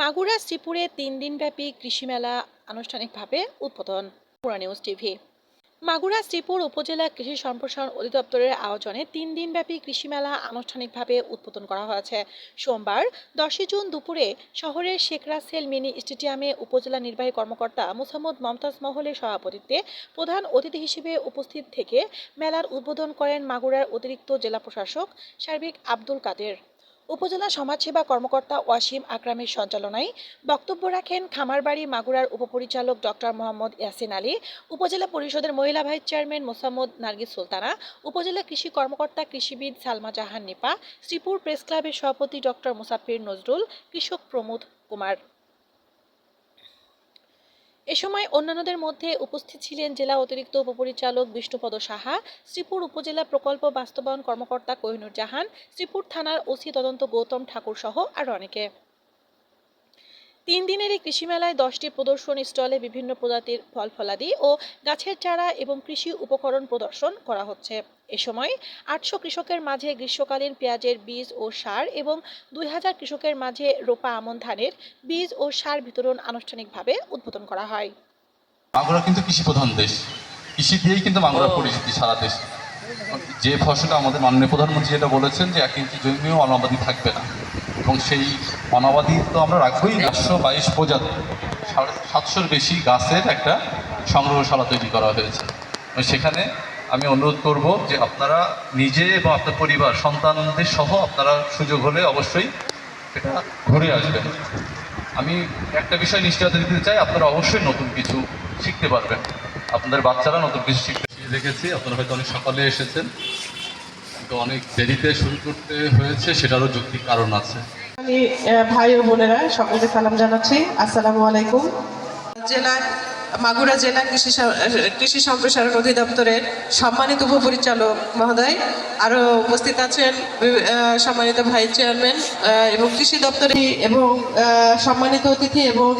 মাগুরা, শ্রীপুরে তিন দিনব্যাপী কৃষি মেলা আনুষ্ঠানিকভাবে উদ্বোধন, পুরা নিউজ টিভি। মাগুরা, শ্রীপুর উপজেলা কৃষি সম্প্রসারণ অধিদপ্তরের আয়োজনে তিন দিনব্যাপী কৃষি মেলা আনুষ্ঠানিকভাবে উদ্বোধন করা হয়েছে। সোমবার, দশই জুন দুপুরে শহরের শেখ রাসেল মিনি স্টেডিয়ামে উপজেলা নির্বাহী কর্মকর্তা মুসাম্মদ মমতাজ মহলের সভাপতিত্বে প্রধান অতিথি হিসেবে উপস্থিত থেকে মেলার উদ্বোধন করেন মাগুরার অতিরিক্ত জেলা প্রশাসক সার্বিক আব্দুল কাদের। উপজেলা সমাজসেবা কর্মকর্তা ওয়াসিম আকরামের সঞ্চালনায় বক্তব্য রাখেন খামারবাড়ি মাগুরার উপপরিচালক ডক্টর মোহাম্মদ ইয়াসিন আলী, উপজেলা পরিষদের মহিলা ভাইস চেয়ারম্যান মোসাম্মদ নার্গিস সুলতানা, উপজেলা কৃষি কর্মকর্তা কৃষিবিদ সালমা জাহান নিপা, শ্রীপুর প্রেস ক্লাবের সভাপতি ডক্টর মুসাফির নজরুল, কৃষক প্রমোদ কুমার। এ সময় অন্যান্যদের মধ্যে উপস্থিত ছিলেন জেলা অতিরিক্ত উপপরিচালক বিষ্ণুপদ সাহা, শ্রীপুর উপজেলা প্রকল্প বাস্তবায়ন কর্মকর্তা কোহিনুর জাহান, শ্রীপুর থানার ওসি তদন্ত গৌতম ঠাকুর সহ আরও অনেকে। তিন দিনের এই কৃষি মেলায় দশটি প্রদর্শন স্টলে বিভিন্ন প্রজাতির ফল ফলাদি ও গাছের চারা এবং কৃষি উপকরণ প্রদর্শন করা হচ্ছে। এ সময় আটশো কৃষকের মাঝে গ্রীষ্মকালীন পেঁয়াজের বীজ ও সার এবং দুই হাজার কৃষকের মাঝে রোপা আমন ধানের বীজ ও সার বিতরণ আনুষ্ঠানিকভাবে উদ্বোধন করা হয়। মাগুরা কিন্তু কৃষি প্রধান দেশ। কৃষি দিয়েই কিন্তু মাগুরা পরিচিতি সারা দেশ। যে ফসলটা আমাদের মাননীয় প্রধানমন্ত্রী যেটা বলেছেন যে এক ইঞ্চি জমিও অনাবাদি থাকবে না। এবং সেই অনাবাদি তো আমরা রাখবোই একশো বাইশ প্রজাতি। সাতশোর বেশি গাছের একটা সংগ্রহশালা তৈরি করা হয়েছে। সেখানে আমি অনুরোধ করব যে আপনারা নিজে এবং আপনার পরিবার, সন্তানদের সহ আপনারা সুযোগ হলে অবশ্যই এটা ঘুরে আসবেন। আমি একটা বিষয় নিশ্চয়তা দিতে চাই, আপনারা অবশ্যই নতুন কিছু শিখতে পারবেন। আপনাদের বাচ্চারা নতুন কিছু শিখতে দেখেছি, আপনারা হয়তো অনেক সকালে এসেছেন। কিন্তু অনেক দেরিতে শুরু করতে হয়েছে, সেটারও যৌক্তিক কারণ আছে। আমি ভাই ও বোনেরা, সকলকে সালাম জানাচ্ছি। আসসালামু আলাইকুম। জেলার মাগুরা জেলা কৃষি কৃষি সম্প্রসারণ অধিদপ্তরের সম্মানিত উপপরিচালক মহোদয়, আরও উপস্থিত আছেন সম্মানিত ভাইস চেয়ারম্যান এবং কৃষি দপ্তরে এবং সম্মানিত অতিথি এবং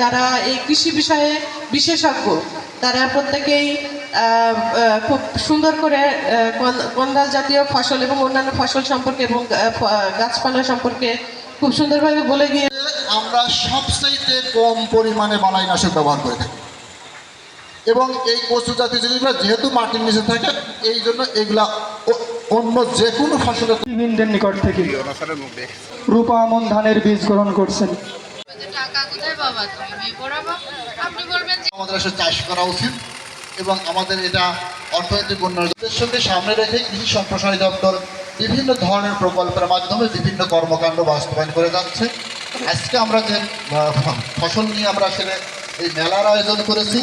যারা এই কৃষি বিষয়ে বিশেষজ্ঞ, তারা প্রত্যেকেই খুব সুন্দর করে কন্দাল জাতীয় ফসল এবং অন্যান্য ফসল সম্পর্কে এবং গাছপালা সম্পর্কে খুব সুন্দরভাবে বলে গিয়ে আমরা সবচাইতে কম পরিমাণে বালাইনাশক ব্যবহার করে থাকি। এবং এই কচু জাতীয় জিনিসগুলো যেহেতু মাটির নিচে থাকে এই জন্য এগুলা অন্য যে কোনো ফসলের নিকট থেকে রূপা আমন ধানের বীজ গ্রহণ করছেন। যে টাকা কোথায় পাবা তুমি? মেয়ে পড়াবো আপনি বলবেন আমাদের আসলে চাষ করা উচিত। এবং আমাদের এটা অর্থনৈতিক উন্নয়নের সঙ্গে সামনে রেখে কৃষি সম্প্রসারণ দপ্তর বিভিন্ন ধরনের প্রকল্পের মাধ্যমে বিভিন্ন কর্মকাণ্ড বাস্তবায়ন করে যাচ্ছে। আজকে আমরা যে ফসল নিয়ে আমরা আসলে এই মেলার আয়োজন করেছি।